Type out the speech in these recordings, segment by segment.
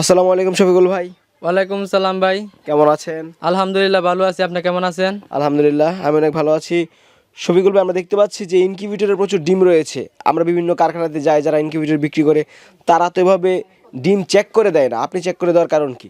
আসসালামু আলাইকুম শফিকুল ভাই। ওয়ালাইকুম সালাম ভাই। কেমন আছেন? আলহামদুলিল্লাহ ভালো আছি। আপনি কেমন আছেন? আলহামদুলিল্লাহ আমি অনেক ভালো আছি। শফিকুল ভাই আমরা দেখতে পাচ্ছি যে ইনকিউবেটরের প্রচুর ডিম রয়েছে। আমরা বিভিন্ন কারখানাতে যাই যারা ইনকিউবেটর বিক্রি করে তারা তো এভাবে ডিম চেক করে দেয় না। আপনি চেক করে দেওয়ার কারণ কি?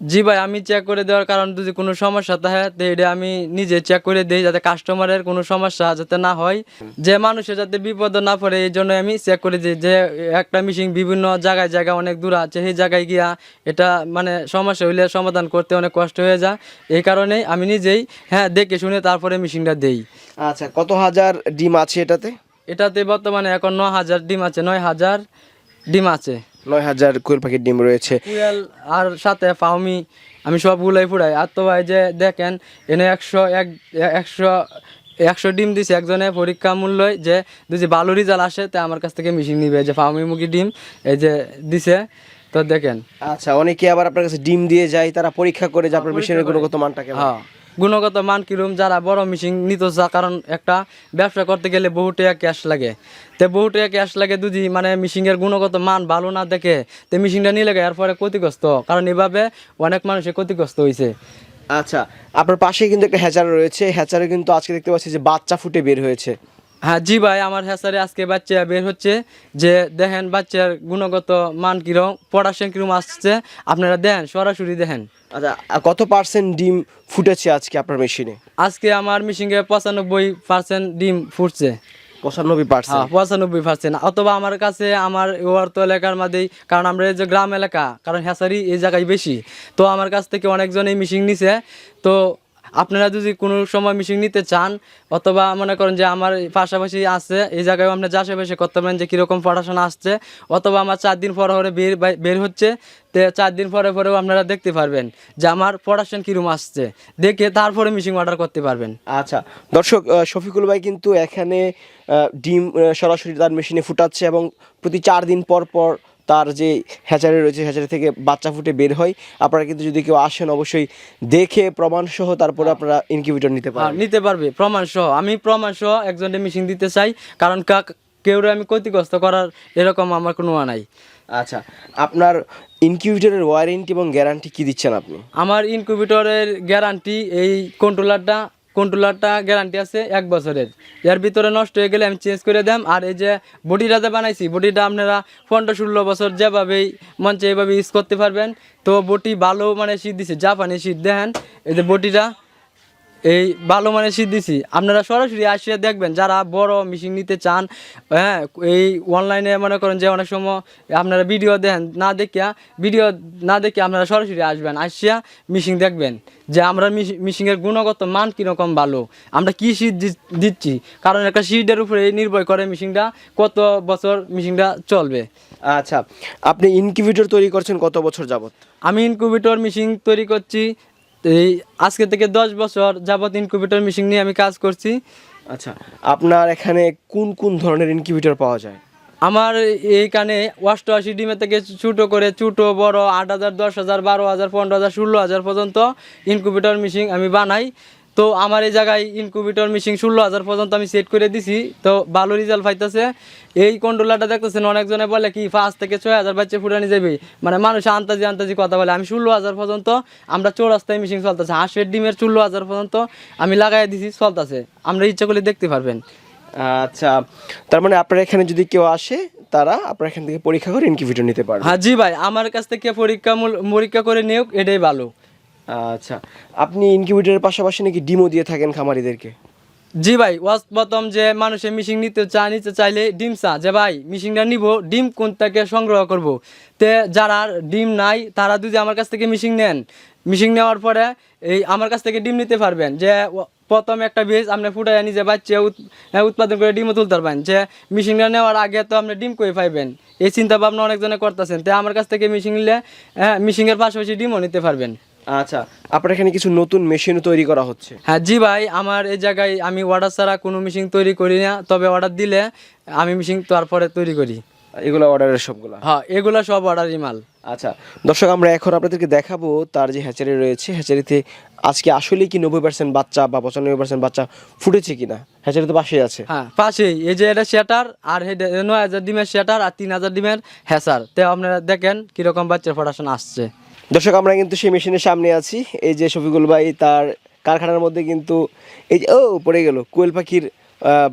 জি ভাই আমি চেক করে দেওয়ার কারণ যদি কোনো সমস্যা থাকে তো এটা আমি নিজে চেক করে দিই যাতে কাস্টমারের কোনো সমস্যা যাতে না হয়। যে মানুষের যাতে বিপদ না পড়ে এই জন্য আমি চেক করে দিই যে একটা মেশিন বিভিন্ন জায়গায় জায়গায় অনেক দূর আছে সেই জায়গায় গিয়া এটা মানে সমস্যা হইলে সমাধান করতে অনেক কষ্ট হয়ে যায়। এই কারণেই আমি নিজেই হ্যাঁ দেখে শুনে তারপরে মেশিনটা দেই। আচ্ছা কত হাজার ডিম আছে এটাতে? এটাতে বর্তমানে এখন ন হাজার ডিম আছে নয় হাজার ডিম আছে। নয় হাজার কোয়েল পাখির ডিম রয়েছে। কুয়েল আর সাথে ফাউমি আমি সবগুলাই ফুরাই আর তো ভাই যে দেখেন এনে একশো এক একশো একশো ডিম দিছে একজনে পরীক্ষা মূল্য যে যদি ভালো রেজাল্ট আসে তা আমার কাছ থেকে মেশিন নিবে। যে ফাউমি মুরগি ডিম এই যে দিছে। তো দেখেন। আচ্ছা অনেকে আবার আপনার কাছে ডিম দিয়ে যায় তারা পরীক্ষা করে যে আপনার মেশিনের গুণগত মানটা কেমন? হ্যাঁ। গুণগত মান কিরম, যারা বড় মেশিন নিতে চা কারণ একটা ব্যবসা করতে গেলে বহু টাকা ক্যাশ লাগে। তো বহু টাকা ক্যাশ লাগে যদি মানে মেশিনের গুণগত মান ভালো না দেখে, তো মেশিনটা নিয়ে লাগে এরপরে ক্ষতিগ্রস্ত। কারণ এভাবে অনেক মানুষের ক্ষতিগ্রস্ত হয়েছে আচ্ছা আপনার পাশে কিন্তু একটা হ্যাচার রয়েছে। হ্যাচারে কিন্তু আজকে দেখতে পাচ্ছি যে বাচ্চা ফুটে বের হয়েছে। হ্যাঁ জি ভাই আমার হ্যাসারে আজকে বাচ্চা বের হচ্ছে। যে দেখেন বাচ্চার গুণগত মান কিরম পড়াশোনা কিরম আসছে। আপনারা দেখেন সরাসরি দেখেন। আচ্ছা কত পার্সেন্ট ডিম ফুটেছে আজকে আপনার মেশিনে আজকে আমার মিশিংয়ে পঁচানব্বই পার্সেন্ট ডিম ফুটছে। পঁচানব্বই পার্সেন্ট হ্যাঁ পঁচানব্বই পার্সেন্ট অথবা আমার কাছে আমার ওয়ার তো এলাকার মধ্যেই কারণ আমরা এই যে গ্রাম এলাকা কারণ হ্যাসারি এই জায়গায় বেশি। তো আমার কাছ থেকে অনেকজন এই মিশিং নিছে। তো আপনারা যদি কোনো সময় মিশিং নিতে চান, অথবা মনে করেন যে আমার পাশাপাশি আছে, এই জায়গায় আপনি যাচাই বাছাই করতে পারেন যে কীরকম পড়াশোনা আসছে, অথবা আমার চার দিন পরে পরে বের বের হচ্ছে, তো চার দিন পরে পরেও আপনারা দেখতে পারবেন যে আমার পড়াশোনা কীরকম আসছে। দেখে তারপরে মিশিং অর্ডার করতে পারবেন। আচ্ছা দর্শক শফিকুল ভাই কিন্তু এখানে ডিম সরাসরি তার মেশিনে ফুটাচ্ছে এবং প্রতি চার দিন পর পর তার যে হ্যাচারি রয়েছে হ্যাচারি থেকে বাচ্চা ফুটে বের হয়। আপনারা কিন্তু যদি কেউ আসেন অবশ্যই দেখে প্রমাণ সহ তারপরে আপনারা ইনকিউবেটর নিতে হ্যাঁ, পারেন নিতে পারবে প্রমাণ সহ আমি প্রমাণ সহ একজনের মেশিন দিতে চাই কারণ কাক কেউ আমি ক্ষতিগ্রস্ত করার এরকম আমার কোনো নাই। আচ্ছা আপনার ইনকিউবেটরের ওয়ারেন্টি এবং গ্যারান্টি কি দিচ্ছেন আপনি? আমার ইনকিউবেটরের গ্যারান্টি এই কন্ট্রোলারটা কন্ট্রোলারটা গ্যারান্টি আছে এক বছরের। এর ভিতরে নষ্ট হয়ে গেলে আমি চেঞ্জ করে দেম। আর এই যে বডিটা যে বানাইছি, বডিটা আপনারা পনেরো ষোলো বছর যেভাবেই মঞ্চে এইভাবে ইউজ করতে পারবেন। তো বটি ভালো মানে শীত দিছে, জাপানি শীত, দেখেন। এই যে বটিটা এই ভালো মানে শীত দিছি। আপনারা সরাসরি আসিয়া দেখবেন যারা বড় মেশিন নিতে চান হ্যাঁ এই অনলাইনে মনে করেন যে অনেক সময় আপনারা ভিডিও দেন না দেখিয়া ভিডিও না দেখে আপনারা সরাসরি আসবেন আসিয়া মেশিন দেখবেন যে আমরা মেশিনের গুণগত মান কীরকম ভালো আমরা কী শীত দিচ্ছি। কারণ একটা শীতের উপরে নির্ভর করে মেশিনটা কত বছর মেশিনটা চলবে। আচ্ছা আপনি ইনকিউবেটর তৈরি করছেন কত বছর যাবত আমি ইনকুবেটর মেশিন তৈরি করছি এই আজকে থেকে দশ বছর যাবত ইনকিউবেটর মেশিন নিয়ে আমি কাজ করছি। আচ্ছা আপনার এখানে কোন কোন ধরনের ইনকিউবেটর পাওয়া যায়? আমার এইখানে অষ্টআশি ডিমে থেকে ছোটো করে ছোটো বড় আট হাজার দশ হাজার বারো হাজার পনেরো হাজার ষোলো হাজার পর্যন্ত ইনকিউবেটর মেশিন আমি বানাই। তো আমার এই জায়গায় ইনকুবেটর মেশিন ষোলো হাজার পর্যন্ত আমি সেট করে দিছি। তো ভালো রেজাল্ট পাইতেছে। এই কন্ট্রোলারটা দেখতেছেন অনেকজনে বলে কি পাঁচ থেকে ছয় হাজার বাচ্চা ফুটানি যাবে মানে মানুষ আন্তাজি আন্তাজি কথা বলে। আমি ষোলো হাজার পর্যন্ত আমরা চৌরাস্তায় মেশিন চলতেছে। হাঁসের ডিমের ষোলো হাজার পর্যন্ত আমি লাগাই দিছি চলতেছে। আমরা ইচ্ছা করলে দেখতে পারবেন। আচ্ছা তার মানে আপনার এখানে যদি কেউ আসে তারা আপনার এখান থেকে পরীক্ষা করে ইনকিউবেটর নিতে পারবে। হ্যাঁ জি ভাই আমার কাছ থেকে পরীক্ষা পরীক্ষা করে নিয়োগ এটাই ভালো। আচ্ছা। আপনি ইনকিউবেটরের পাশাপাশি নাকি ডিমও দিয়ে থাকেন খামারিদেরকে? জি ভাই প্রথম যে মানুষের মিশিং নিতে চা নিতে চাইলে ডিম চা। যে ভাই মিশিংটা নিব ডিম কোন থেকে সংগ্রহ করব? তে যারা ডিম নাই তারা যদি আমার কাছ থেকে মিশিং নেন মিশিং নেওয়ার পরে এই আমার কাছ থেকে ডিম নিতে পারবেন। যে প্রথম একটা বীজ আপনি ফুটাই নিজে বাচ্চা হ্যাঁ, উৎপাদন করে ডিমও তুলতে পারবেন। যে মিশিংটা নেওয়ার আগে তো আপনি ডিম করে পাইবেন? এই চিন্তা ভাবনা অনেকজনে করতেছেন। তাই আমার কাছ থেকে মিশিং নিলে হ্যাঁ মিশিংয়ের পাশাপাশি ডিমও নিতে পারবেন। আচ্ছা আপনার এখানে কিছু নতুন মেশিনও তৈরি করা হচ্ছে? হ্যাঁ জি ভাই আমার এই জায়গায় আমি অর্ডার ছাড়া কোনো মেশিন তৈরি করি না তবে অর্ডার দিলে আমি মেশিন তারপরে তৈরি করি। এগুলো অর্ডারের সবগুলো? হ্যাঁ এগুলা সব অর্ডারই মাল। আচ্ছা দর্শক আমরা এখন আপনাদেরকে দেখাবো তার যে হ্যাচারি রয়েছে হ্যাচারিতে আজকে আসলে কি নব্বই পার্সেন্ট বাচ্চা বা পঁচানব্বই পার্সেন্ট বাচ্চা ফুটেছে কিনা? হ্যাচারি তো পাশেই আছে। হ্যাঁ পাশেই। এই যে এটা শেটার আর নয় হাজার ডিমের শেটার আর তিন হাজার ডিমের হ্যাচার তো আপনারা দেখেন কীরকম বাচ্চার প্রোডাকশন আসছে। দর্শক আমরা কিন্তু সেই মেশিনের সামনে আছি। এই যে শফিকুল ভাই তার কারখানার মধ্যে কিন্তু এই যে ও পড়ে গেল। কোয়েল পাখির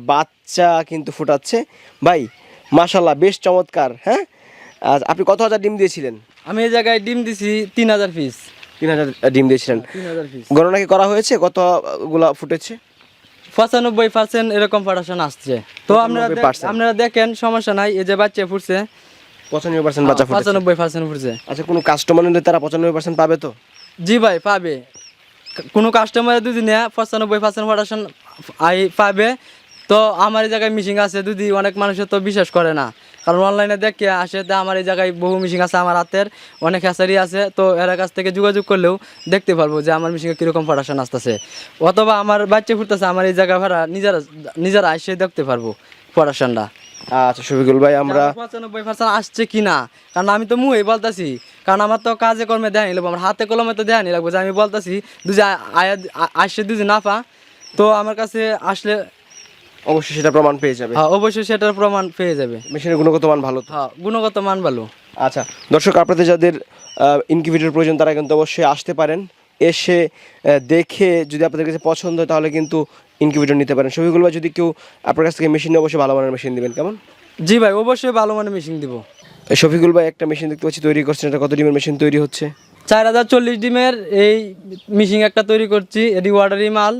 বাচ্চা কিন্তু ফুটাচ্ছে। ভাই মাশাল্লাহ বেশ চমৎকার হ্যাঁ? আর আপনি কত হাজার ডিম দিয়েছিলেন? আমি এই জায়গায় ডিম দিছি তিন হাজার পিস। তিন হাজার ডিম দিয়েছিলেন। পিস। গণনা কি করা হয়েছে? কতগুলা ফুটেছে? পঁচানব্বই পার্সেন্ট এরকম প্রোডাকশন আসছে। তো আপনারা দেখ- 95% আপনারা দেখেন সমস্যা নাই এই যে বাচ্চা ফুটছে। পঁচানব্বই পার্সেন্ট বাচ্চা পঁচানব্বই পার্সেন্ট ফুটছে। আচ্ছা কোনো কাস্টমার নিলে তারা পঁচানব্বই পার্সেন্ট পাবে তো? জি ভাই পাবে। কোনো কাস্টমার যদি নেয় পঁচানব্বই পার্সেন্ট প্রোডাকশন আই পাবে। তো আমার এই জায়গায় মিশিং আছে যদি অনেক মানুষের তো বিশ্বাস করে না। কারণ অনলাইনে দেখে আসে তো আমার এই জায়গায় বহু মিশিং আছে আমার হাতের অনেক হ্যাচারি আছে। তো এর কাছ থেকে যোগাযোগ করলেও দেখতে পারব যে আমার মিশিংয়ে কীরকম প্রোডাকশন আসতেছে। অথবা আমার বাচ্চা ফুটতেছে আমার এই জায়গা ভাড়া নিজেরা নিজেরা এসে দেখতে পারব প্রোডাকশনটা আচ্ছা শফিকুল ভাই আমরা পঁচানব্বই পার্সেন্ট আসছে কি না কারণ আমি তো মুই বলতাছি। কারণ আমার তো কাজে কর্মে লাগবো আমার হাতে কলমে তো লাগবো। যে আমি বলতাছি দুজি আয়া আসছে দুজি না পা তো আমার কাছে আসলে অবশ্যই সেটা প্রমাণ পেয়ে যাবে। হ্যাঁ অবশ্যই সেটার প্রমাণ পেয়ে যাবে। মেশিনের গুণগত মান ভালো হ্যাঁ গুণগত মান ভালো। আচ্ছা দর্শক আপনাদের যাদের ইনকিউবেটর প্রয়োজন তারা কিন্তু অবশ্যই আসতে পারেন। এসে দেখে যদি আপনাদের কাছে পছন্দ হয় তাহলে কিন্তু ইনকিউবেটর নিতে পারেন। ভাই যদি কেউ আপনার কাছ থেকে মেশিন নেয় অবশ্যই ভালো মানের মেশিন দেবেন। কেমন? জি ভাই অবশ্যই ভালো মানের মেশিন দিব। শফিকুল ভাই একটা মেশিন দেখতে পাচ্ছি তৈরি করছেন। এটা কত ডিমের মেশিন তৈরি হচ্ছে? চার হাজার চল্লিশ ডিমের এই মেশিন একটা তৈরি করছি। এটি ওয়াটারি মাল।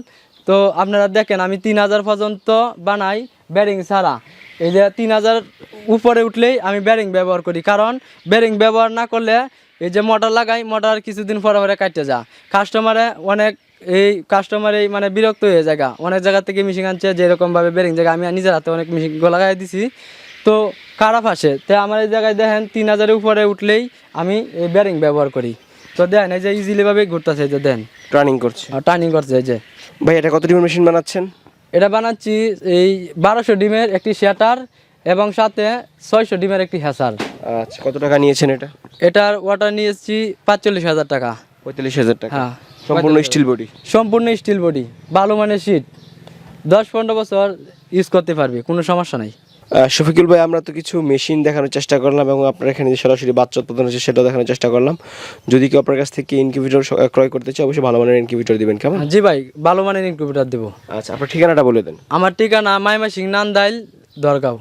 তো আপনারা দেখেন আমি তিন হাজার পর্যন্ত বানাই ব্যারিং ছাড়া। এই যে তিন হাজার উপরে উঠলেই আমি ব্যারিং ব্যবহার করি। কারণ ব্যারিং ব্যবহার না করলে এই যে মোটর লাগাই মোটর কিছুদিন পরে পরে কাটতে যা। কাস্টমারে অনেক এই কাস্টমার এই মানে বিরক্ত হয়ে জায়গা অনেক জায়গা থেকে মিশিং আনছে যেরকমভাবে ব্যারিং জায়গা আমি নিজের হাতে অনেক মিশিং লাগাই দিছি। তো খারাপ আসে। তো আমার এই জায়গায় দেখেন তিন হাজারের উপরে উঠলেই আমি এই ব্যারিং ব্যবহার করি। তো দেন এই যে ইজিলিভাবে ঘুরতেছে এই যে দেন। টার্নিং করছে। টার্নিং করছে এই যে। ভাই এটা কত ডিমের মেশিন বানাচ্ছেন? এটা বানাচ্ছি এই বারোশো ডিমের একটি শ্যাটার এবং সাথে ছয়শো ডিমের একটি হ্যাসার আচ্ছা কত টাকা নিয়েছেন এটা? এটার ওয়াটার নিয়ে এসেছি পাঁচচল্লিশ হাজার টাকা। পঁয়তাল্লিশ হাজার টাকা। হ্যাঁ। সম্পূর্ণ স্টিল বডি সম্পূর্ণ স্টিল বডি ভালো মানের শীট দশ পনেরো বছর ইউজ করতে পারবে কোনো সমস্যা নাই। শফিকুল ভাই আমরা তো কিছু মেশিন দেখানোর চেষ্টা করলাম এবং আপনার এখানে যে সরাসরি বাচ্চা উৎপাদন হচ্ছে সেটাও দেখানোর চেষ্টা করলাম। যদি কেউ আপনার কাছ থেকে ইনকিউবেটর ক্রয় করতে চায় অবশ্যই ভালো মানের ইনকিউবেটর দিবেন কেমন? জি ভাই ভালো মানের ইনকিউবেটার দেবো। আচ্ছা আপনার ঠিকানাটা বলে দেন। আমার ঠিকানা মাইমা সিং নান্দাইল দরগাঁও।